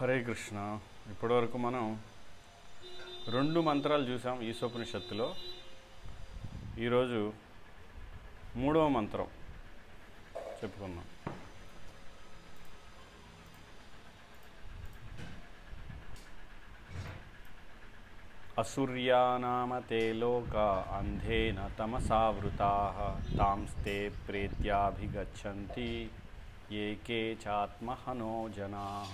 హరే కృష్ణ. ఇప్పటివరకు మనం రెండు మంత్రాలు చూసాం ఈశోపనిషత్తులో. ఈరోజు మూడవ మంత్రం చెప్పుకుందాం. అసూర్యానామతే లోక అంధేన తమసావృతా తాంస్తే ప్రేత్యాభిగచ్చంతి. ఏకే చాత్మహనో జనా.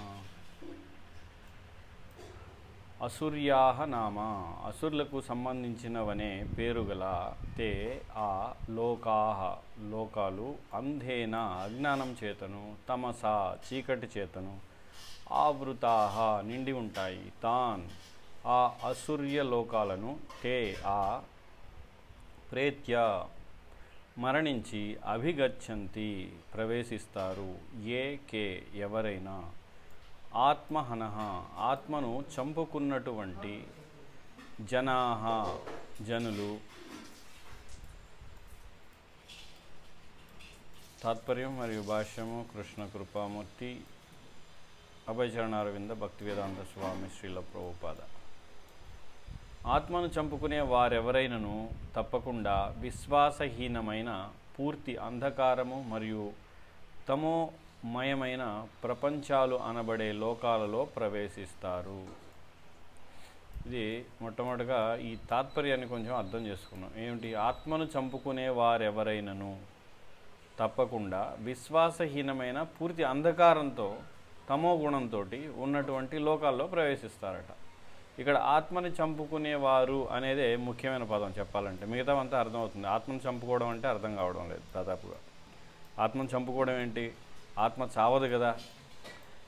అసూర్యాహ నామ. అసుర్లకు సంబంధించినవనే పేరుగల తే ఆ లోకాహ. లోకాలు అంధేన అజ్ఞానం చేతను తమస చీకటి చేతను ఆవృతాహ నిండి ఉంటాయి. తాన్ ఆ అసూర్య లోకాలను తే ఆ ప్రేత్య మరణించి అభిగచ్చంతి ప్రవేశిస్తారు. ఏ కే ఎవరైనా ఆత్మహనః ఆత్మను చంపుకున్నటువంటి జనాహ జనులు. తాత్పర్యం మరియు భాష్యము కృష్ణ కృపామూర్తి అభయచరణారవింద భక్తి వేదాంత స్వామి శ్రీల ప్రభుపాద. ఆత్మను చంపుకునే వారెవరైనను తప్పకుండా విశ్వాసహీనమైన పూర్తి అంధకారము మరియు తమో మయమైన ప్రపంచాలు అనబడే లోకాలలో ప్రవేశిస్తారు. ఇది మొట్టమొదటిగా ఈ తాత్పర్యాన్ని కొంచెం అర్థం చేసుకున్నాం. ఏమిటి? ఆత్మను చంపుకునే వారెవరైనను? తప్పకుండా విశ్వాసహీనమైన పూర్తి అంధకారంతో తమో గుణంతో ఉన్నటువంటి లోకాల్లో ప్రవేశిస్తారట. ఇక్కడ ఆత్మని చంపుకునేవారు అనేదే ముఖ్యమైన పదం చెప్పాలంటే. మిగతావంతా అర్థమవుతుంది. ఆత్మను చంపుకోవడం అంటే అర్థం కావడం లేదు దాదాపుగా. ఆత్మను చంపుకోవడం ఏంటి? ఆత్మ చావదు కదా.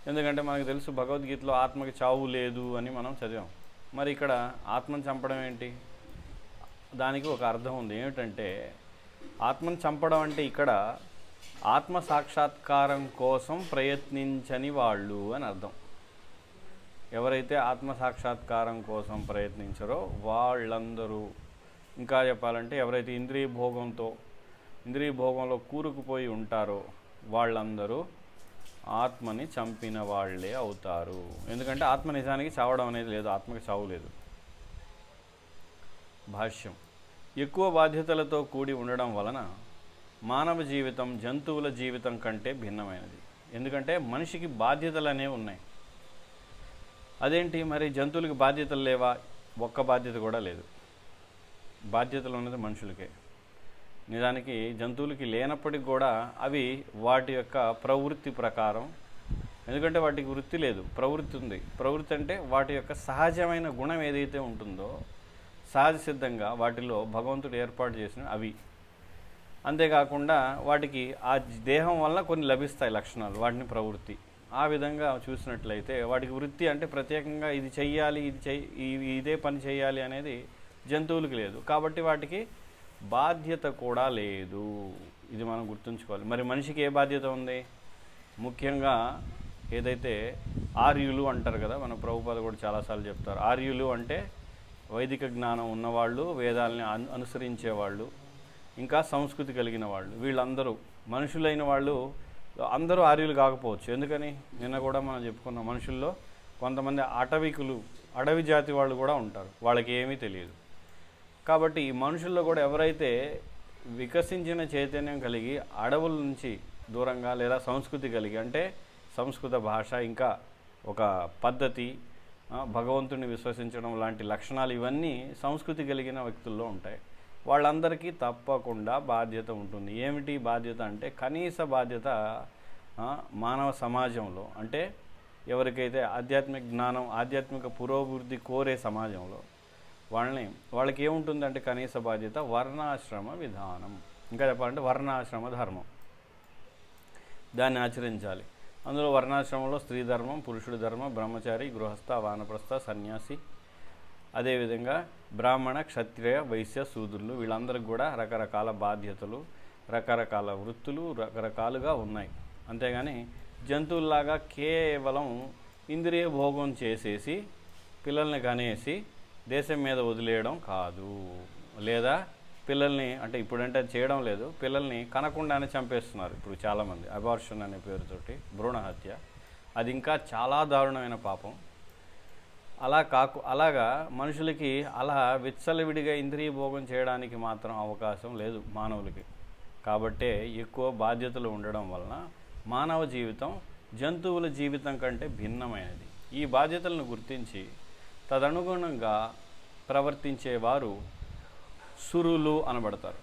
ఎందుకంటే మనకు తెలుసు భగవద్గీతలో ఆత్మకి చావు లేదు అని మనం చదివాం. మరి ఇక్కడ ఆత్మను చంపడం ఏంటి? దానికి ఒక అర్థం ఉంది. ఏమిటంటే ఆత్మను చంపడం అంటే ఇక్కడ ఆత్మ సాక్షాత్కారం కోసం ప్రయత్నించని వాళ్ళు అని అర్థం. ఎవరైతే ఆత్మ సాక్షాత్కారం కోసం ప్రయత్నించారో వాళ్ళందరూ. ఇంకా చెప్పాలంటే ఎవరైతే ఇంద్రియ భోగంతో ఇంద్రియ భోగంలో కూరుకుపోయి ఉంటారో వాళ్ళందరూ ఆత్మని చంపిన వాళ్ళే అవుతారు. ఎందుకంటే ఆత్మ నిజానికి చావడం అనేది లేదు ఆత్మకి చావు లేదు. భాష్యం. ఎక్కువ బాధ్యతలతో కూడి ఉండడం వలన మానవ జీవితం జంతువుల జీవితం కంటే భిన్నమైనది. ఎందుకంటే మనిషికి బాధ్యతలు అనేవి ఉన్నాయి. అదేంటి? మరి జంతువులకి బాధ్యతలు లేవా? ఒక్క బాధ్యత కూడా లేదు. బాధ్యతలు ఉన్నది మనుషులకే. నిజానికి జంతువులకి లేనప్పటికి కూడా అవి వాటి యొక్క ప్రవృత్తి ప్రకారం ఎందుకంటే వాటికి వృత్తి లేదు ప్రవృత్తి ఉంది. ప్రవృత్తి అంటే వాటి యొక్క సహజమైన గుణం ఏదైతే ఉంటుందో సహజ సిద్ధంగా వాటిలో భగవంతుడు ఏర్పాటు చేసిన అవి. అంతేకాకుండా వాటికి ఆ దేహం వల్ల కొన్ని లభిస్తాయి లక్షణాలు వాటిని ప్రవృత్తి. ఆ విధంగా చూసినట్లయితే వాటికి వృత్తి అంటే ప్రత్యేకంగా ఇది చెయ్యాలి ఇది చెయ్యి ఇదే పని చేయాలి అనేది జంతువులకు లేదు. కాబట్టి వాటికి బాధ్యత కూడా లేదు. ఇది మనం గుర్తుంచుకోవాలి. మరి మనిషికి ఏ బాధ్యత ఉంది? ముఖ్యంగా ఏదైతే ఆర్యులు అంటారు కదా మన ప్రభుపాద కూడా చాలాసార్లు చెప్తారు. ఆర్యులు అంటే వైదిక జ్ఞానం ఉన్నవాళ్ళు వేదాలని అను అనుసరించేవాళ్ళు ఇంకా సంస్కృతి కలిగిన వాళ్ళు. వీళ్ళందరూ మనుషులైన వాళ్ళు అందరూ ఆర్యులు కాకపోవచ్చు. ఎందుకని? నిన్న కూడా మనం చెప్పుకున్న మనుషుల్లో కొంతమంది అటవికులు అడవి జాతి వాళ్ళు కూడా ఉంటారు. వాళ్ళకి ఏమీ తెలియదు. కాబట్టి ఈ మనుషుల్లో కూడా ఎవరైతే వికసించిన చైతన్యం కలిగి అడవుల నుంచి దూరంగా లేదా సంస్కృతి కలిగి అంటే సంస్కృత భాష ఇంకా ఒక పద్ధతి భగవంతుని విశ్వసించడం లాంటి లక్షణాలు ఇవన్నీ సంస్కృతి కలిగిన వ్యక్తుల్లో ఉంటాయి. వాళ్ళందరికీ తప్పకుండా బాధ్యత ఉంటుంది. ఏమిటి బాధ్యత అంటే కనీస బాధ్యత మానవ సమాజంలో అంటే ఎవరికైతే ఆధ్యాత్మిక జ్ఞానం ఆధ్యాత్మిక పురోభివృద్ధి కోరే సమాజంలో. వాళ్ళని వాళ్ళకి ఏముంటుందంటే కనీస బాధ్యత వర్ణాశ్రమ విధానం. ఇంకా చెప్పాలంటే వర్ణాశ్రమ ధర్మం. దాన్ని ఆచరించాలి. అందులో వర్ణాశ్రమంలో స్త్రీ ధర్మం పురుషుడి ధర్మం బ్రహ్మచారి గృహస్థ వానప్రస్థ సన్యాసి అదేవిధంగా బ్రాహ్మణ క్షత్రియ వైశ్య శూద్రులు వీళ్ళందరికీ కూడా రకరకాల బాధ్యతలు రకరకాల వృత్తులు రకరకాలుగా ఉన్నాయి. అంతేగాని జంతువుల్లాగా కేవలం ఇంద్రియ భోగం చేసేసి పిల్లల్ని కనేసి దేశం మీద వదిలేయడం కాదు. లేదా పిల్లల్ని అంటే ఇప్పుడంటే అది చేయడం లేదు పిల్లల్ని కనకుండానే చంపేస్తున్నారు ఇప్పుడు చాలామంది. అబార్షన్ అనే పేరుతోటి భ్రూణ హత్య అది ఇంకా చాలా దారుణమైన పాపం. అలా కాకు అలాగా మనుషులకి అలా విచ్చలవిడిగా ఇంద్రియ భోగం చేయడానికి మాత్రం అవకాశం లేదు మానవులకి. కాబట్టే ఎక్కువ బాధ్యతలు ఉండడం వలన మానవ జీవితం జంతువుల జీవితం కంటే భిన్నమైనది. ఈ బాధ్యతలను గుర్తించి తదనుగుణంగా ప్రవర్తించేవారు సురులు అనబడతారు.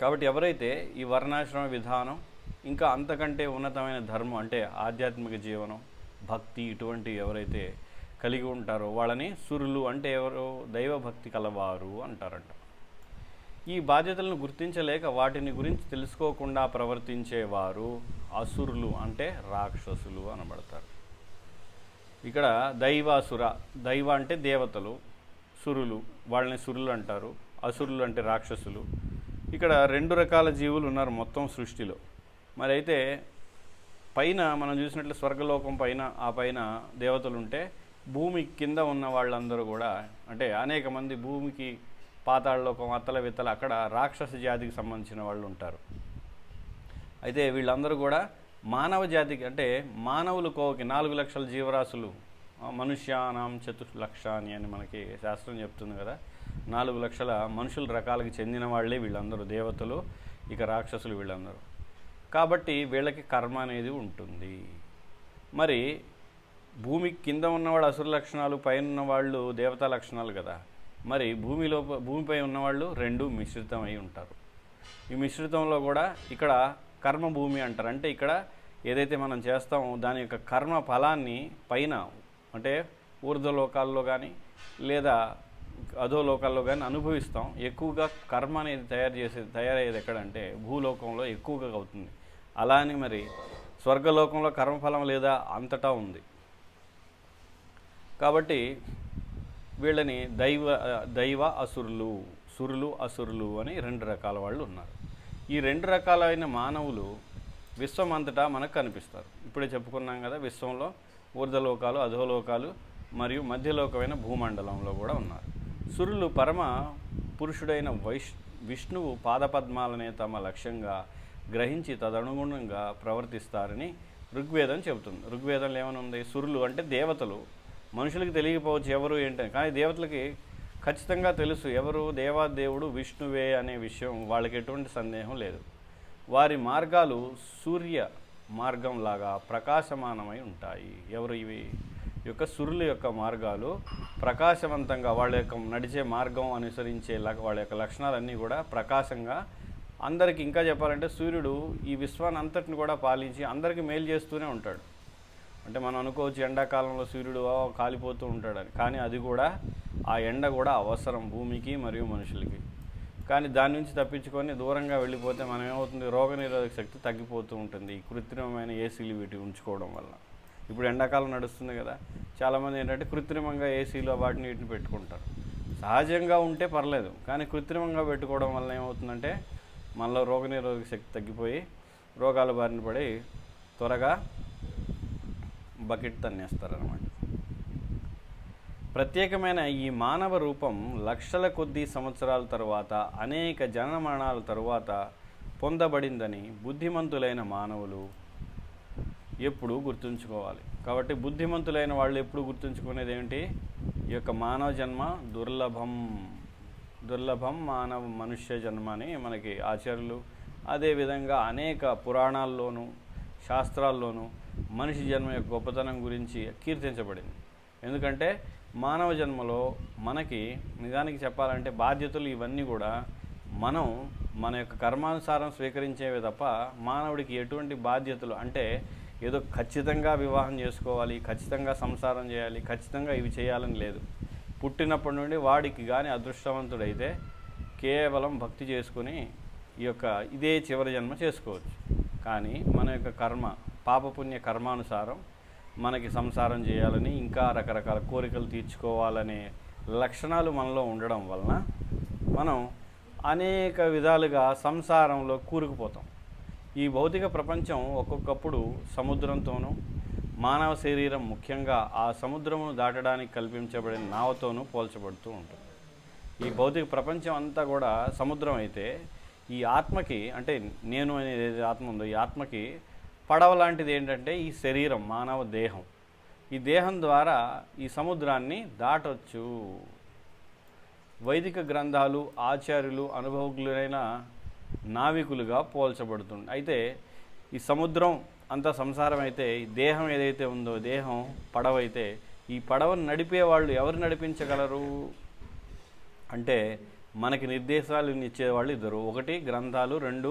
కాబట్టి ఎవరైతే ఈ వర్ణాశ్రమ విధానం ఇంకా అంతకంటే ఉన్నతమైన ధర్మం అంటే ఆధ్యాత్మిక జీవనం భక్తి ఇటువంటి ఎవరైతే కలిగి ఉంటారో వాళ్ళని సురులు అంటే ఎవరు దైవభక్తి కలవారు అంటారంట. ఈ బాధ్యతలను గుర్తించలేక వాటిని గురించి తెలుసుకోకుండా ప్రవర్తించేవారు అసురులు అంటే రాక్షసులు అనబడతారు. ఇక్కడ దైవాసుర దైవ అంటే దేవతలు సురులు వాళ్ళని సురులు అంటారు అసురులు అంటే రాక్షసులు. ఇక్కడ రెండు రకాల జీవులు ఉన్నారు మొత్తం సృష్టిలో. మరి అయితే పైన మనం చూసినట్లు స్వర్గలోకం పైన ఆ పైన దేవతలు ఉంటే భూమి కింద ఉన్న వాళ్ళందరూ కూడా అంటే అనేక మంది భూమికి పాతాళలోకం అత్తల విత్తల అక్కడ రాక్షస జాతికి సంబంధించిన వాళ్ళు ఉంటారు. అయితే వీళ్ళందరూ కూడా మానవ జాతికి అంటే మానవులు కోకి నాలుగు లక్షల జీవరాశులు. మనుష్యానాం చతుర్లక్షాని అని మనకి శాస్త్రం చెప్తుంది కదా. నాలుగు లక్షల మనుషుల రకాలకు చెందిన వాళ్ళే వీళ్ళందరూ దేవతలు ఇక రాక్షసులు వీళ్ళందరూ. కాబట్టి వీళ్ళకి కర్మ అనేది ఉంటుంది. మరి భూమి కింద ఉన్నవాళ్ళు అసురు లక్షణాలు పైన ఉన్నవాళ్ళు దేవతా లక్షణాలు కదా. మరి భూమిలో భూమిపై ఉన్నవాళ్ళు రెండు మిశ్రితం అయి ఉంటారు. ఈ మిశ్రితంలో కూడా ఇక్కడ కర్మభూమి అంటారు. అంటే ఇక్కడ ఏదైతే మనం చేస్తామో దాని యొక్క కర్మ ఫలాన్ని పైన అంటే ఊర్ధ్వలోకాల్లో కానీ లేదా అధో లోకాల్లో కానీ అనుభవిస్తాం. ఎక్కువగా కర్మ అనేది తయారు చేసేది తయారయ్యేది ఎక్కడంటే భూలోకంలో ఎక్కువగా అవుతుంది. అలా అని మరి స్వర్గలోకంలో కర్మఫలం లేదా అంతటా ఉంది. కాబట్టి వీళ్ళని దైవ దైవ అసురులు సురులు అసురులు అని రెండు రకాల వాళ్ళు ఉన్నారు. ఈ రెండు రకాలైన మానవులు విశ్వం అంతటా మనకు కనిపిస్తారు. ఇప్పుడే చెప్పుకున్నాం కదా విశ్వంలో ఊర్ధలోకాలు అధోలోకాలు మరియు మధ్యలోకమైన భూమండలంలో కూడా ఉన్నారు. సురులు పరమ పురుషుడైన వైష్ విష్ణువు పాదపద్మాలనే తమ లక్ష్యంగా గ్రహించి తదనుగుణంగా ప్రవర్తిస్తారని ఋగ్వేదం చెబుతుంది. ఋగ్వేదంలో ఏమైనా ఉంది? సురులు అంటే దేవతలు. మనుషులకి తెలియకపోవచ్చు ఎవరు ఏంటని కానీ దేవతలకి ఖచ్చితంగా తెలుసు ఎవరు దేవాదేవుడు విష్ణువే అనే విషయం వాళ్ళకి ఎటువంటి సందేహం లేదు. వారి మార్గాలు సూర్య మార్గంలాగా ప్రకాశమానమై ఉంటాయి. ఎవరు ఇవి? యొక్క సురుల యొక్క మార్గాలు ప్రకాశవంతంగా వాళ్ళ యొక్క నడిచే మార్గం అనుసరించే వాళ్ళ యొక్క లక్షణాలన్నీ కూడా ప్రకాశంగా అందరికి ఇంకా చెప్పాలంటే సూర్యుడు ఈ విశ్వాన్ని అంతటిని కూడా పాలించి అందరికీ మేలు చేస్తూనే ఉంటాడు. అంటే మనం అనుకోవచ్చు ఎండాకాలంలో సూర్యుడు కాలిపోతూ ఉంటాడని. కానీ అది కూడా ఆ ఎండ కూడా అవసరం భూమికి మరియు మనుషులకి. కానీ దాని నుంచి తప్పించుకొని దూరంగా వెళ్ళిపోతే మనం ఏమవుతుంది? రోగనిరోధక శక్తి తగ్గిపోతూ ఉంటుంది. ఈ కృత్రిమమైన ఏసీలు వీటి ఉంచుకోవడం వల్ల. ఇప్పుడు ఎండాకాలం నడుస్తుంది కదా. చాలామంది ఏంటంటే కృత్రిమంగా ఏసీలు వాటిని వీటిని పెట్టుకుంటారు. సహజంగా ఉంటే పర్లేదు. కానీ కృత్రిమంగా పెట్టుకోవడం వల్ల ఏమవుతుందంటే మనలో రోగనిరోధక శక్తి తగ్గిపోయి రోగాల బారిన పడి త్వరగా బకెట్ తన్నేస్తారనమాట ప్రత్యేకమైన ఈ మానవ రూపం లక్షల కొద్ది సంవత్సరాల తరువాత అనేక జనమరణాల తరువాత పొందబడిందని బుద్ధిమంతులైన మానవులు ఎప్పుడూ గుర్తుంచుకోవాలి. కాబట్టి బుద్ధిమంతులైన వాళ్ళు ఎప్పుడు గుర్తుంచుకునేది ఏంటి ఈ యొక్క మానవ జన్మ దుర్లభం. దుర్లభం మానవ మనుష్య జన్మ అని మనకి ఆచార్యులు అదేవిధంగా అనేక పురాణాల్లోనూ శాస్త్రాల్లోనూ మనిషి జన్మ యొక్క గొప్పతనం గురించి కీర్తించబడింది. ఎందుకంటే మానవ జన్మలో మనకి నిజానికి చెప్పాలంటే బాధ్యతలు ఇవన్నీ కూడా మనం మన యొక్క కర్మానుసారం స్వీకరించేవి తప్ప మానవుడికి ఎటువంటి బాధ్యతలు అంటే ఏదో ఖచ్చితంగా వివాహం చేసుకోవాలి ఖచ్చితంగా సంసారం చేయాలి ఖచ్చితంగా ఇవి చేయాలని లేదు. పుట్టినప్పటి నుండి వాడికి కానీ అదృష్టవంతుడైతే కేవలం భక్తి చేసుకుని ఈ యొక్క ఇదే చివరి జన్మ చేసుకోవచ్చు. కానీ మన యొక్క కర్మ పాపపుణ్య కర్మానుసారం మనకి సంసారం చేయాలని ఇంకా రకరకాల కోరికలు తీర్చుకోవాలనే లక్షణాలు మనలో ఉండడం వలన మనం అనేక విధాలుగా సంసారంలో కూరుకుపోతాం. ఈ భౌతిక ప్రపంచం ఒక్కొక్కప్పుడు సముద్రంతోనూ మానవ శరీరం ముఖ్యంగా ఆ సముద్రమును దాటడానికి కల్పించబడిన నావతోనూ పోల్చబడుతూ ఉంటుంది. ఈ భౌతిక ప్రపంచం అంతా కూడా సముద్రం అయితే ఈ ఆత్మకి అంటే నేను అనేది ఆత్మ ఉందో ఈ ఆత్మకి పడవ లాంటిది ఏంటంటే ఈ శరీరం మానవ దేహం. ఈ దేహం ద్వారా ఈ సముద్రాన్ని దాటొచ్చు. వైదిక గ్రంథాలు ఆచార్యులు అనుభవజ్ఞులైన నావికులుగా పోల్చబడుతుంది. అయితే ఈ సముద్రం అంత సంసారం అయితే ఈ దేహం ఏదైతే ఉందో దేహం పడవ అయితే ఈ పడవను నడిపే వాళ్ళు ఎవరు నడిపించగలరు? అంటే మనకి నిర్దేశాలు ఇచ్చేవాళ్ళు ఇద్దరు. ఒకటి గ్రంథాలు రెండు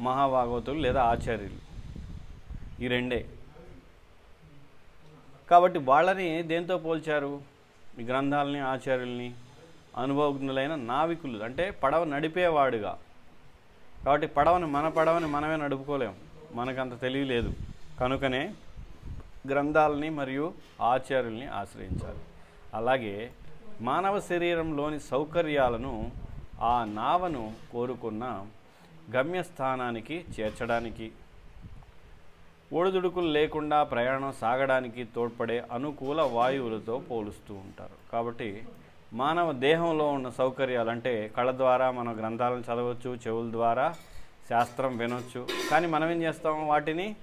మహాభాగవతులు లేదా ఆచార్యులు. ఈ రెండే. కాబట్టి వాళ్ళని దేంతో పోల్చారు? ఈ గ్రంథాలని ఆచార్యుల్ని అనుభవజ్ఞులైన నావికులు. అంటే పడవ నడిపేవాడుగా. కాబట్టి పడవని మన పడవని మనమే నడుపుకోలేం. మనకంత తెలియలేదు కనుకనే గ్రంథాలని మరియు ఆచార్యుల్ని ఆశ్రయించాలి. అలాగే మానవ శరీరంలోని సౌకర్యాలను ఆ నావను కోరుకున్న గమ్యస్థానానికి చేర్చడానికి ఒడిదుడుకులు లేకుండా ప్రయాణం సాగడానికి తోడ్పడే అనుకూల వాయువులతో పోలుస్తూ ఉంటారు. కాబట్టి మానవ దేహంలో ఉన్న సౌకర్యాలు అంటే కళ్ళ ద్వారా మనం గ్రంథాలను చదవచ్చు చెవుల ద్వారా శాస్త్రం వినొచ్చు. కానీ మనం ఏం చేస్తాం? వాటిని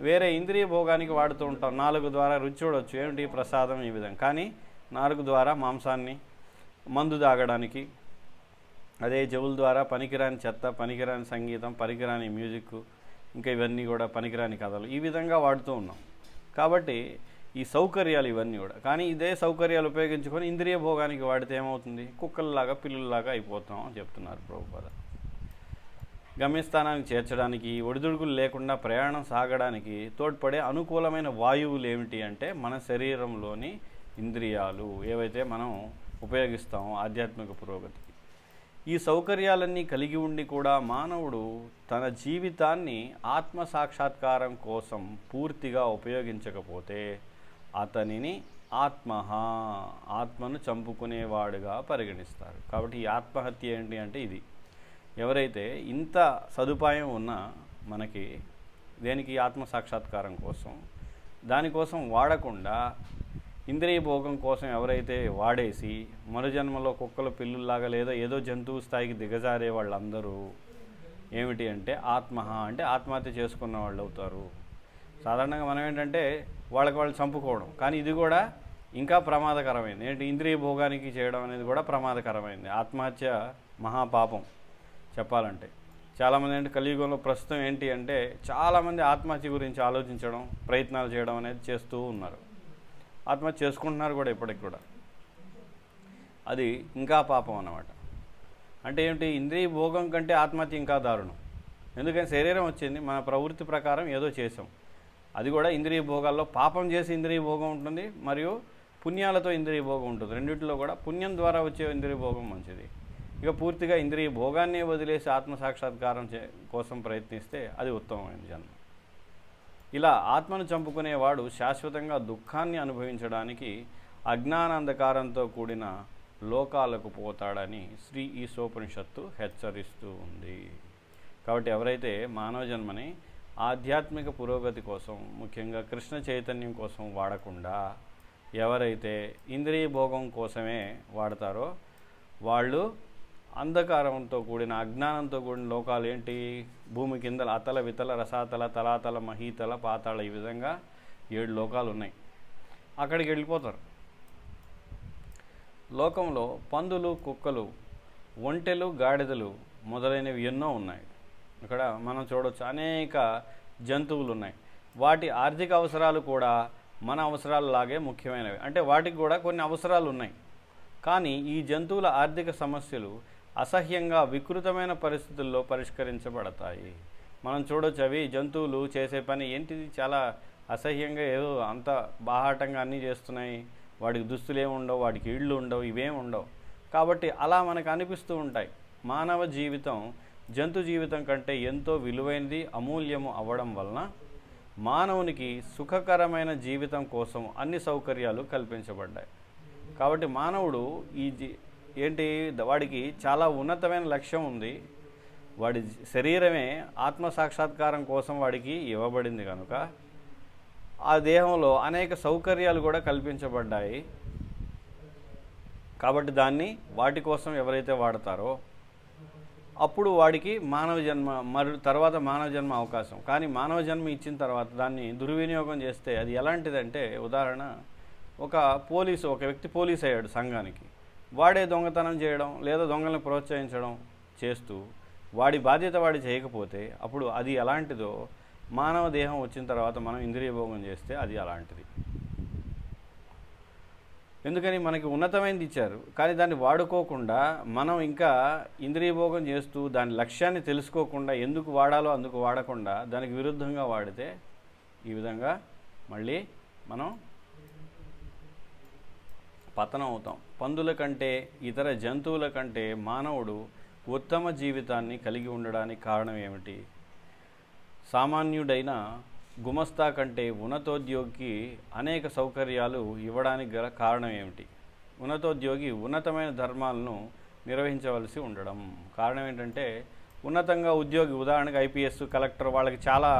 వేరే ఇంద్రియ భోగానికి వాడుతూ ఉంటాం. నాలుగు ద్వారా రుచి చూడవచ్చు ఏమిటి? ప్రసాదం ఈ విధంగా కానీ నాలుగు ద్వారా మాంసాన్ని మందు తాగడానికి అదే చెవుల ద్వారా పనికిరాని చెత్త పనికిరాని సంగీతం పనికిరాని మ్యూజిక్ ఇంకా ఇవన్నీ కూడా పనికిరాని కథలు. ఈ విధంగా వాడుతూ ఉన్నాం. కాబట్టి ఈ సౌకర్యాలు ఇవన్నీ కూడా. కానీ ఇదే సౌకర్యాలు ఉపయోగించుకొని ఇంద్రియ భోగానికి వాడితే ఏమవుతుంది? కుక్కల్లాగా పిల్లుల్లాగా అయిపోతాం అని చెప్తున్నారు ప్రభుపద. గమ్యస్థానానికి చేర్చడానికి ఒడిదుడుకులు లేకుండా ప్రయాణం సాగడానికి తోడ్పడే అనుకూలమైన వాయువులు ఏమిటి అంటే మన శరీరంలోని ఇంద్రియాలు. ఏవైతే మనం ఉపయోగిస్తామో ఆధ్యాత్మిక పురోగతి. ఈ సౌకర్యాలన్నీ కలిగి ఉండి కూడా మానవుడు తన జీవితాన్ని ఆత్మ సాక్షాత్కారం కోసం పూర్తిగా ఉపయోగించకపోతే అతనిని ఆత్మహ ఆత్మను చంపుకునేవాడుగా పరిగణిస్తారు. కాబట్టి ఈ ఆత్మహత్య ఏంటి అంటే ఇది. ఎవరైతే ఇంత సదుపాయం ఉన్నా మనకి దేనికి? ఆత్మ సాక్షాత్కారం కోసం. దానికోసం వాడకుండా ఇంద్రియ భోగం కోసం ఎవరైతే వాడేసి మరుజన్మలో కుక్కలు పిల్లుల్లాగా లేదా ఏదో జంతువు స్థాయికి దిగజారే వాళ్ళందరూ ఏమిటి అంటే ఆత్మహ అంటే ఆత్మహత్య చేసుకున్న వాళ్ళు అవుతారు. సాధారణంగా మనం ఏంటంటే వాళ్ళకి వాళ్ళు చంపుకోవడం. కానీ ఇది కూడా ఇంకా ప్రమాదకరమైంది. ఏంటి? ఇంద్రియ భోగానికి చేయడం అనేది కూడా ప్రమాదకరమైంది. ఆత్మహత్య మహాపాపం చెప్పాలంటే. చాలామంది ఏంటంటే కలియుగంలో ప్రస్తుతం ఏంటి అంటే చాలామంది ఆత్మహత్య గురించి ఆలోచించడం ప్రయత్నాలు చేయడం అనేది చేస్తూ ఉన్నారు. ఆత్మహత్య చేసుకుంటున్నారు కూడా ఇప్పటికి కూడా. అది ఇంకా పాపం అన్నమాట. అంటే ఏమిటి? ఇంద్రియ భోగం కంటే ఆత్మహత్య ఇంకా దారుణం. ఎందుకంటే శరీరం వచ్చింది. మన ప్రవృత్తి ప్రకారం ఏదో చేసాం అది కూడా ఇంద్రియ భోగాల్లో పాపం చేసి ఇంద్రియ భోగం ఉంటుంది. మరియు పుణ్యాలతో ఇంద్రియ భోగం ఉంటుంది. రెండింటిలో కూడా పుణ్యం ద్వారా వచ్చే ఇంద్రియ భోగం మంచిది. ఇక పూర్తిగా ఇంద్రియ భోగాన్ని వదిలేసి ఆత్మ సాక్షాత్కారం చే కోసం ప్రయత్నిస్తే అది ఉత్తమమైన జన్మ. ఇలా ఆత్మను చంపుకునేవాడు శాశ్వతంగా దుఃఖాన్ని అనుభవించడానికి అజ్ఞానాంధకారంతో కూడిన లోకాలకు పోతాడని శ్రీ ఈశోపనిషత్తు హెచ్చరిస్తూ ఉంది. కాబట్టి ఎవరైతే మానవ జన్మని ఆధ్యాత్మిక పురోగతి కోసం ముఖ్యంగా కృష్ణ చైతన్యం కోసం వాడకుండా ఎవరైతే ఇంద్రియ భోగం కోసమే వాడతారో వాళ్ళు అంధకారంతో కూడిన అజ్ఞానంతో కూడిన లోకాలు ఏంటి? భూమి కింద అతల వితల రసాతల తలాతల మహీతల పాతాళ ఈ విధంగా ఏడు లోకాలు ఉన్నాయి. అక్కడికి వెళ్ళిపోతారు. లోకంలో పందులు కుక్కలు ఒంటెలు గాడిదలు మొదలైనవి ఎన్నో ఉన్నాయి. ఇక్కడ మనం చూడవచ్చు అనేక జంతువులు ఉన్నాయి. వాటి ఆర్థిక అవసరాలు కూడా మన అవసరాలలాగే ముఖ్యమైనవి. అంటే వాటికి కూడా కొన్ని అవసరాలు ఉన్నాయి. కానీ ఈ జంతువుల ఆర్థిక సమస్యలు అసహ్యంగా వికృతమైన పరిస్థితుల్లో పరిష్కరించబడతాయి. మనం చూడొచ్చు అవి జంతువులు చేసే పని ఏంటిది? చాలా అసహ్యంగా ఏదో అంత బాహాటంగా అన్నీ చేస్తున్నాయి. వాడికి దుస్తులు ఉండవు వాడికి ఇళ్ళు ఉండవు ఇవేం ఉండవు. కాబట్టి అలా మనకు అనిపిస్తూ ఉంటాయి. మానవ జీవితం జంతు జీవితం కంటే ఎంతో విలువైనది అమూల్యము అవ్వడం వలన మానవునికి సుఖకరమైన జీవితం కోసం అన్ని సౌకర్యాలు కల్పించబడ్డాయి. కాబట్టి మానవుడు ఈ జీ ఏంటి? వాడికి చాలా ఉన్నతమైన లక్ష్యం ఉంది. వాడి శరీరమే ఆత్మ సాక్షాత్కారం కోసం వాడికి ఇవ్వబడింది కనుక ఆ దేహంలో అనేక సౌకర్యాలు కూడా కల్పించబడ్డాయి. కాబట్టి దాన్ని వాటి కోసం ఎవరైతే వాడతారో అప్పుడు వాడికి మానవ జన్మ మరి తర్వాత మానవ జన్మ అవకాశం. కానీ మానవ జన్మ ఇచ్చిన తర్వాత దాన్ని దుర్వినియోగం చేస్తే అది ఎలాంటిదంటే ఉదాహరణ ఒక పోలీసు ఒక వ్యక్తి పోలీస్ అయ్యాడు సంఘానికి. వాడే దొంగతనం చేయడం లేదా దొంగలను ప్రోత్సహించడం చేస్తూ వాడి బాధ్యత వాడి చేయకపోతే అప్పుడు అది ఎలాంటిదో మానవ దేహం వచ్చిన తర్వాత మనం ఇంద్రియ భోగం చేస్తే అది అలాంటిది. ఎందుకని మనకి ఉన్నతమైనది ఇచ్చారు. కానీ దాన్ని వాడుకోకుండా మనం ఇంకా ఇంద్రియభోగం చేస్తూ దాని లక్ష్యాన్ని తెలుసుకోకుండా ఎందుకు వాడాలో అందుకు వాడకుండా దానికి విరుద్ధంగా వాడితే ఈ విధంగా మళ్ళీ మనం పతనం అవుతాం పందుల కంటే ఇతర జంతువుల కంటే మానవుడు ఉత్తమ జీవితాన్ని కలిగి ఉండడానికి కారణం ఏమిటి? సామాన్యుడైన గుమస్తా కంటే ఉన్నతోద్యోగికి అనేక సౌకర్యాలు ఇవ్వడానికి గల కారణం ఏమిటి? ఉన్నతోద్యోగి ఉన్నతమైన ధర్మాలను నిర్వహించవలసి ఉండడం. కారణం ఏంటంటే ఉన్నతంగా ఉద్యోగి ఉదాహరణకు ఐపీఎస్ కలెక్టర్ వాళ్ళకి చాలా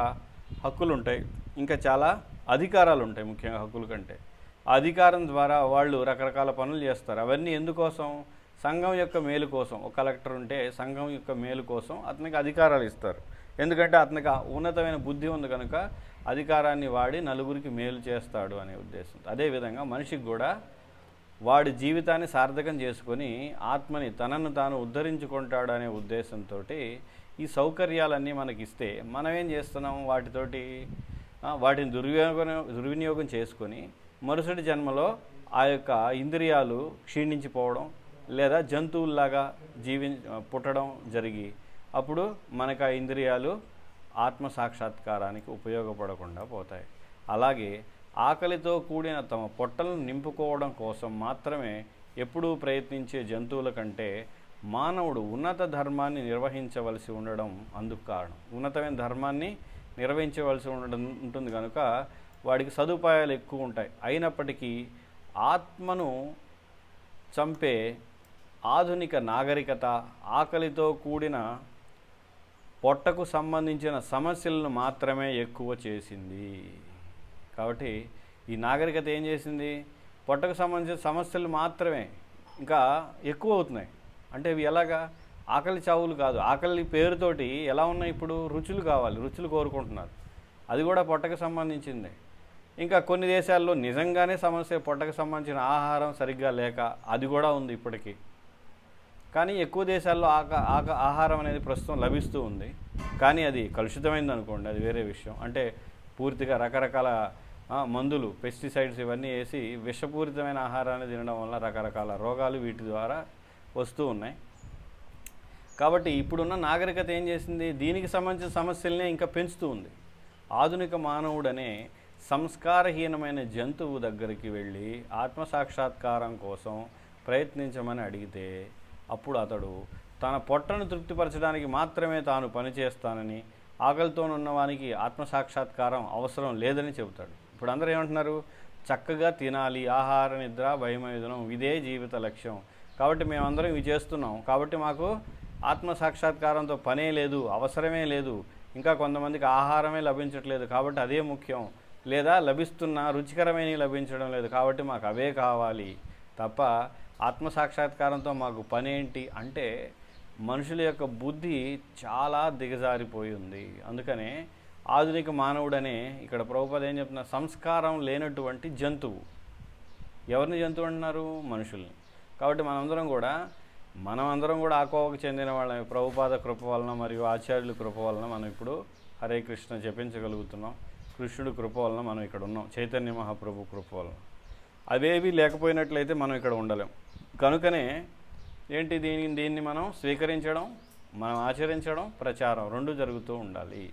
హక్కులు ఉంటాయి ఇంకా చాలా అధికారాలు ఉంటాయి ముఖ్యంగా హక్కుల కంటే. అధికారం ద్వారా వాళ్ళు రకరకాల పనులు చేస్తారు. అవన్నీ ఎందుకోసం? సంఘం యొక్క మేలు కోసం. ఒక కలెక్టర్ ఉంటే సంఘం యొక్క మేలు కోసం అతనికి అధికారాలు ఇస్తారు. ఎందుకంటే అతనికి ఉన్నతమైన బుద్ధి ఉంది కనుక అధికారాన్ని వాడి నలుగురికి మేలు చేస్తాడు అనే ఉద్దేశం అదేవిధంగా మనిషికి కూడా వాడి జీవితాన్ని సార్థకం చేసుకొని ఆత్మని తనను తాను ఉద్ధరించుకుంటాడు అనే ఉద్దేశంతో ఈ సౌకర్యాలన్నీ మనకి ఇస్తే మనం ఏం చేస్తున్నాం? వాటితోటి వాటిని దుర్వినియోగం దుర్వినియోగం చేసుకొని మరుసటి జన్మలో ఆ యొక్క ఇంద్రియాలు క్షీణించిపోవడం లేదా జంతువుల్లాగా జీవి పుట్టడం జరిగి అప్పుడు మనకు ఆ ఇంద్రియాలు ఆత్మ సాక్షాత్కారానికి ఉపయోగపడకుండా పోతాయి. అలాగే ఆకలితో కూడిన తమ పొట్టలను నింపుకోవడం కోసం మాత్రమే ఎప్పుడూ ప్రయత్నించే జంతువుల కంటే మానవుడు ఉన్నత ధర్మాన్ని నిర్వహించవలసి ఉండడం అందుకు కారణం. ఉన్నతమైన ధర్మాన్ని నిర్వహించవలసి ఉండడం ఉంటుంది కనుక వాడికి సదుపాయాలు ఎక్కువ ఉంటాయి. అయినప్పటికీ ఆత్మను చంపే ఆధునిక నాగరికత ఆకలితో కూడిన పొట్టకు సంబంధించిన సమస్యలను మాత్రమే ఎక్కువ చేసింది. కాబట్టి ఈ నాగరికత ఏం చేసింది? పొట్టకు సంబంధించిన సమస్యలు మాత్రమే ఇంకా ఎక్కువ అవుతున్నాయి. అంటే ఇవి ఎలాగా? ఆకలి చావులు కాదు. ఆకలి పేరుతోటి ఎలా ఉన్నాయి ఇప్పుడు? రుచులు కావాలి. రుచులు కోరుకుంటున్నారు. అది కూడా పొట్టకు సంబంధించిందే. ఇంకా కొన్ని దేశాల్లో నిజంగానే సమస్య పొట్టకు సంబంధించిన ఆహారం సరిగ్గా లేక అది కూడా ఉంది ఇప్పటికీ. కానీ ఎక్కువ దేశాల్లో ఆక ఆక ఆహారం అనేది ప్రస్తుతం లభిస్తూ ఉంది. కానీ అది కలుషితమైంది అనుకోండి అది వేరే విషయం. అంటే పూర్తిగా రకరకాల మందులు పెస్టిసైడ్స్ ఇవన్నీ వేసి విషపూరితమైన ఆహారాన్ని తినడం వల్ల రకరకాల రోగాలు వీటి ద్వారా వస్తూ ఉన్నాయి. కాబట్టి ఇప్పుడున్న నాగరికత ఏం చేసింది? దీనికి సంబంధించిన సమస్యల్నే ఇంకా పెంచుతూ ఉంది. ఆధునిక మానవుడనే సంస్కారహీనమైన జంతువు దగ్గరికి వెళ్ళి ఆత్మసాక్షాత్కారం కోసం ప్రయత్నించమని అడిగితే అప్పుడు అతడు తన పొట్టను తృప్తిపరచడానికి మాత్రమే తాను పనిచేస్తానని ఆకలితోనున్నవానికి ఆత్మసాక్షాత్కారం అవసరం లేదని చెబుతాడు. ఇప్పుడు అందరూ ఏమంటున్నారు? చక్కగా తినాలి ఆహార నిద్ర భయమయుధనం ఇదే జీవిత లక్ష్యం. కాబట్టి మేమందరం ఇవి చేస్తున్నాం. కాబట్టి మాకు ఆత్మ సాక్షాత్కారంతో పనే లేదు అవసరమే లేదు. ఇంకా కొంతమందికి ఆహారమే లభించట్లేదు. కాబట్టి అదే ముఖ్యం. లేదా లభిస్తున్న రుచికరమైనవి లభించడం లేదు. కాబట్టి మాకు అవే కావాలి తప్ప ఆత్మ సాక్షాత్కారంతో మాకు పని ఏంటి అంటే మనుషుల యొక్క బుద్ధి చాలా దిగజారిపోయి ఉంది. అందుకనే ఆధునిక మానవుడనే ఇక్కడ ప్రభుపద ఏం చెప్తున్న సంస్కారం లేనటువంటి జంతువు. ఎవరిని జంతువు అంటున్నారు? మనుషుల్ని. కాబట్టి మనందరం కూడా మనం అందరం కూడా ఆకోవకు చెందిన వాళ్ళం ప్రభుపాద కృప వలన మరియు ఆచార్యుల కృప వలన మనం ఇప్పుడు హరే కృష్ణ జపించగలుగుతున్నాం. కృష్ణుడు కృప వలన మనం ఇక్కడ ఉన్నాం. చైతన్య మహాప్రభు కృప వలన. అవేవి లేకపోయినట్లయితే మనం ఇక్కడ ఉండలేం. కనుకనే ఏంటి దీని దీన్ని మనం స్వీకరించడం మనం ఆచరించడం ప్రచారం రెండు జరుగుతూ ఉండాలి.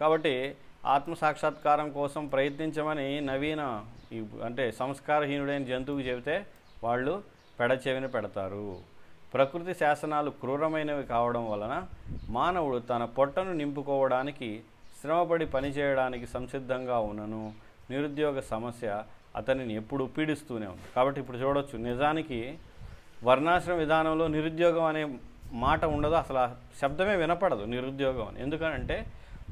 కాబట్టి ఆత్మ సాక్షాత్కారం కోసం ప్రయత్నించమని నవీన అంటే సంస్కారహీనుడైన జంతువుకి చెబితే వాళ్ళు పెడచెవిన పెడతారు. ప్రకృతి శాసనాలు క్రూరమైనవి కావడం వలన మానవుడు తన పొట్టను నింపుకోవడానికి శ్రమపడి పనిచేయడానికి సంసిద్ధంగా ఉన్నను. నిరుద్యోగ సమస్య అతనిని ఎప్పుడూ పీడిస్తూనే ఉంది. కాబట్టి ఇప్పుడు చూడొచ్చు నిజానికి వర్ణాశ్రమ విధానంలో నిరుద్యోగం అనే మాట ఉండదు. అసలు ఆ శబ్దమే వినపడదు నిరుద్యోగం అని. ఎందుకనంటే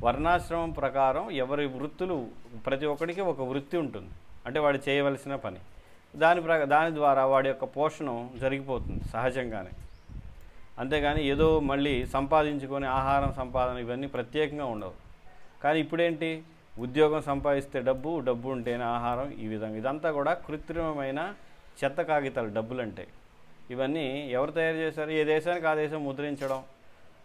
వర్ణాశ్రమం ప్రకారం ఎవరి వృత్తులు ప్రతి ఒక్కడికి ఒక వృత్తి ఉంటుంది. అంటే వాడు చేయవలసిన పని. దాని ప్ర దాని ద్వారా వాడి యొక్క పోషణం జరిగిపోతుంది సహజంగానే. అంతేగాని ఏదో మళ్ళీ సంపాదించుకొని ఆహారం సంపాదన ఇవన్నీ ప్రత్యేకంగా ఉండవు. కానీ ఇప్పుడేంటి? ఉద్యోగం సంపాదిస్తే డబ్బు డబ్బు ఉంటేనే ఆహారం ఈ విధంగా. ఇదంతా కూడా కృత్రిమమైన చెత్త కాగితాలు డబ్బులు అంటే ఇవన్నీ ఎవరు తయారు చేశారు? ఏ దేశానికి ఆ దేశం ముద్రించడం.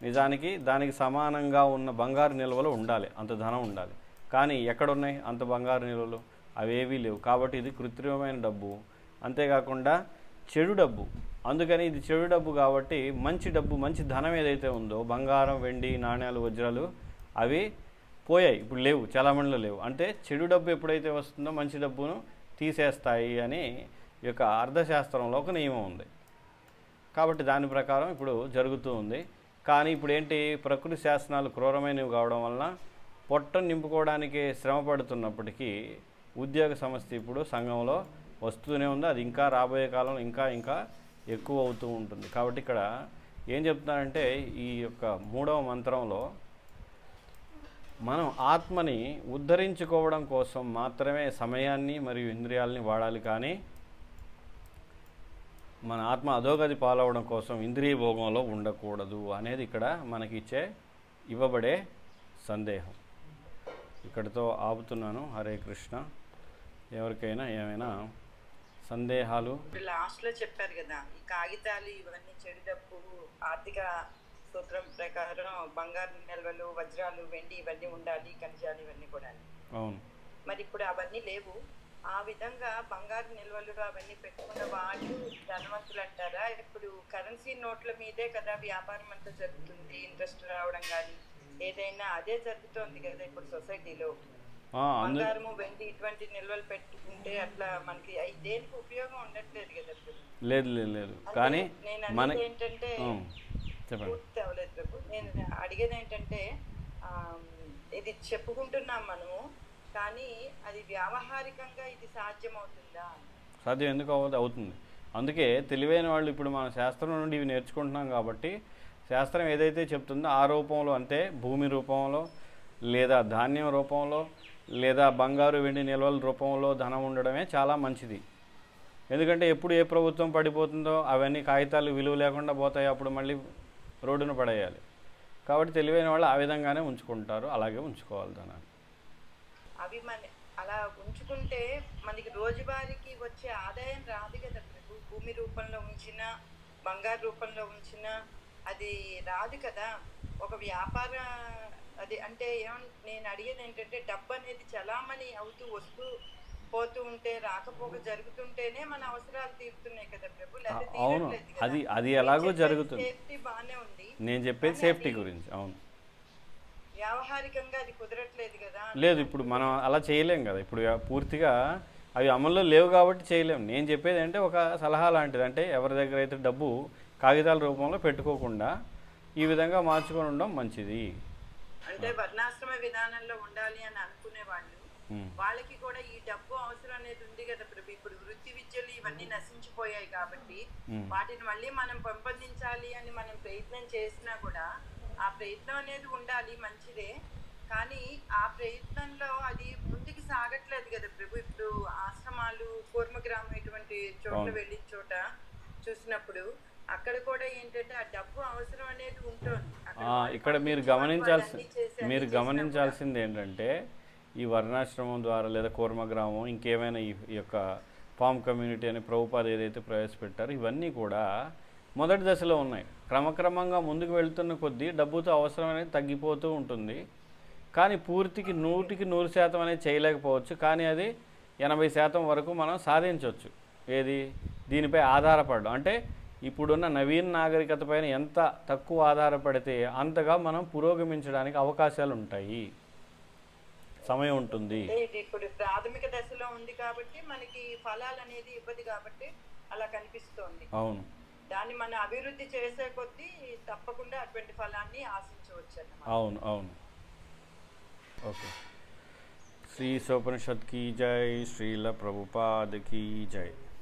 నిజానికి దానికి సమానంగా ఉన్న బంగారు నిల్వలు ఉండాలి. అంత ధనం ఉండాలి. కానీ ఎక్కడున్నాయి అంత బంగారు నిల్వలు? అవేవీ లేవు. కాబట్టి ఇది కృత్రిమమైన డబ్బు. అంతేకాకుండా చెడు డబ్బు. అందుకని ఇది చెడు డబ్బు కాబట్టి మంచి డబ్బు మంచి ధనం ఏదైతే ఉందో బంగారం వెండి నాణ్యాలు వజ్రాలు అవి పోయాయి. ఇప్పుడు లేవు చాలామందిలో లేవు. అంటే చెడు డబ్బు ఎప్పుడైతే వస్తుందో మంచి డబ్బును తీసేస్తాయి అని ఈ యొక్క అర్థశాస్త్రంలో ఒక నియమం ఉంది. కాబట్టి దాని ప్రకారం ఇప్పుడు జరుగుతూ ఉంది. కానీ ఇప్పుడు ఏంటి? ప్రకృతి శాసనాలు క్రూరమైనవి కావడం వలన పొట్టను నింపుకోవడానికి శ్రమ పడుతున్నప్పటికీ ఉద్యోగ సమస్య ఇప్పుడు సంఘంలో వస్తూనే ఉంది. అది ఇంకా రాబోయే కాలంలో ఇంకా ఇంకా ఎక్కువ అవుతూ ఉంటుంది. కాబట్టి ఇక్కడ ఏం చెప్తున్నారంటే ఈ యొక్క మూడవ మంత్రంలో మనం ఆత్మని ఉద్ధరించుకోవడం కోసం మాత్రమే సమయాన్ని మరియు ఇంద్రియాలని వాడాలి కానీ మన ఆత్మ అధోగతి పాలవడం కోసం ఇంద్రియ భోగంలో ఉండకూడదు అనేది ఇక్కడ మనకిచ్చే ఇవ్వబడే సందేహం. ఇక్కడితో ఆపుతున్నాను. హరే కృష్ణ. ఎవరికైనా ఏమైనా సందేహాలు ఇప్పుడు లాస్ట్లో చెప్పారు కదా ఈ కాగితాలు ఇవన్నీ చెడు డబ్బు ఆర్థిక సూత్రం ప్రకారం బంగారు నిల్వలు వజ్రాలు వెండి ఇవన్నీ ఉండాలి ఖనిజాలు ఇవన్నీ కూడా. అవును. మరి ఇప్పుడు అవన్నీ లేవు. ఆ విధంగా బంగారు నిల్వలు అవన్నీ పెట్టుకున్న వాళ్ళు ధనవంతులు అంటారా? ఇప్పుడు కరెన్సీ నోట్ల మీదే కదా వ్యాపారం అంతా జరుగుతుంది ఇంట్రెస్ట్ రావడం కానీ ఏదైనా అదే జరుగుతోంది కదా ఇప్పుడు సొసైటీలో బంగారము వెండి ఇటువంటి నిల్వలు పెట్టుకుంటే అట్లా మనకి దేనికి ఉపయోగం ఉండట్లేదు కదా లేదు లేదు లేదు. కానీ నేను మన ఏంటంటే పూర్తి అవ్వలేదు నేను అడిగేది ఏంటంటే ఇది చెప్పుకుంటున్నాం మనము కానీ అది వ్యావహారికంగా ఇది సాధ్యమవుతుందా? సాధ్యం ఎందుకు అవ్వదు? అవుతుంది. అందుకే తెలివైన వాళ్ళు ఇప్పుడు మన శాస్త్రం నుండి ఇవి నేర్చుకుంటున్నాం కాబట్టి శాస్త్రం ఏదైతే చెప్తుందో ఆ రూపంలో అంటే భూమి రూపంలో లేదా ధాన్యం రూపంలో లేదా బంగారు వెండి నిల్వల రూపంలో ధనం ఉండడమే చాలా మంచిది. ఎందుకంటే ఎప్పుడు ఏ ప్రభుత్వం పడిపోతుందో అవన్నీ కాగితాలు విలువ లేకుండా పోతాయి అప్పుడు మళ్ళీ రోడ్డున పడేయాలి. కాబట్టి తెలివైన వాళ్ళు ఆ విధంగానే ఉంచుకుంటారు అలాగే ఉంచుకోవాలి ధనాన్ని. అవి మన అలా ఉంచుకుంటే మనకి రోజువారీకి వచ్చే ఆదాయం రాదు కదా భూమి రూపంలో ఉంచిన బంగారు రూపంలో ఉంచిన అది రాదు కదా. ఒక వ్యాపార అది అంటే ఏమన్ నేను అడిగేది ఏంటంటే డబ్బు అనేది చలామణి అవుతూ వస్తూ పోతూ ఉంటే రాకపోక జరుగుతుంటేనే మన అవసరాలు తీరుతున్నాయి కదా ప్రభు. అవును. అది అది ఎలాగో జరుగుతుంది. సేఫ్టీ బాగానే ఉంది. నేను చెప్పేది సేఫ్టీ గురించి అవును. వ్యావహారికంగా అది కుదరట్లేదు కదా లేదు ఇప్పుడు మనం అలా చేయలేం కదా. ఇప్పుడు పూర్తిగా అవి అమల్లో లేవు కాబట్టి చేయలేం. నేను చెప్పేది అంటే ఒక సలహా లాంటిది. అంటే ఎవరి దగ్గర అయితే డబ్బు కాగితాల రూపంలో పెట్టుకోకుండా ఈ విధంగా మార్చుకొని ఉండడం మంచిది. అంటే వర్ణాశ్రమ విధానంలో ఉండాలి అని అనుకునే వాళ్ళు వాళ్ళకి కూడా ఈ డబ్బు అవసరం అనేది ఉంది కదా ప్రభు. ఇప్పుడు వృత్తి విద్యలు ఇవన్నీ నశించిపోయాయి కాబట్టి. వాటిని మళ్ళీ మనం పెంపొందించాలి అని మనం ప్రయత్నం చేసినా కూడా ఆ ప్రయత్నం అనేది ఉండాలి మంచిదే. కానీ ఆ ప్రయత్నంలో అది ముందుకు సాగట్లేదు కదా ప్రభు. ఇప్పుడు ఆశ్రమాలు కూర్మగ్రామం ఇటువంటి చోట్ల. వెళ్ళిన చోట చూసినప్పుడు అక్కడ కూడా ఏంటంటే ఆ డబ్బు అవసరం అనేది ఉంటుంది. ఇక్కడ మీరు గమనించాల్సి మీరు గమనించాల్సింది ఏంటంటే ఈ వర్ణాశ్రమం ద్వారా లేదా కూర్మగ్రామం ఇంకేమైనా ఈ ఈ యొక్క ఫామ్ కమ్యూనిటీ అని ప్రభుపాద ఏదైతే ప్రవేశపెట్టారో ఇవన్నీ కూడా మొదటి దశలో ఉన్నాయి. క్రమక్రమంగా ముందుకు వెళ్తున్న కొద్దీ డబ్బుతో అవసరం అనేది తగ్గిపోతూ ఉంటుంది. కానీ పూర్తికి నూటికి నూరు శాతం అనేది చేయలేకపోవచ్చు. కానీ అది ఎనభై శాతం వరకు మనం సాధించవచ్చు. ఏది? దీనిపై ఆధారపడడం. అంటే ఇప్పుడున్న నవీన నాగరికత పైన ఎంత తక్కువ ఆధారపడితే అంతగా మనం పురోగమించడానికి అవకాశాలు ఉంటాయి. సమయం ఉంటుంది. ఇప్పుడు ప్రాథమిక దశలో ఉంది కాబట్టి మనకి ఫలాలు అనేది ఇవ్వదు కాబట్టి అలా కనిపిస్తోంది. అవును. దాన్ని మనం అభివృద్ధి చేసే కొద్దీ తప్పకుండా అటువంటి ఫలాన్ని ఆశించవచ్చు అవును అవును. ఓకే. శ్రీ సోపనిషత్ కీ జై శ్రీల ప్రభుపాద్ కీ జై.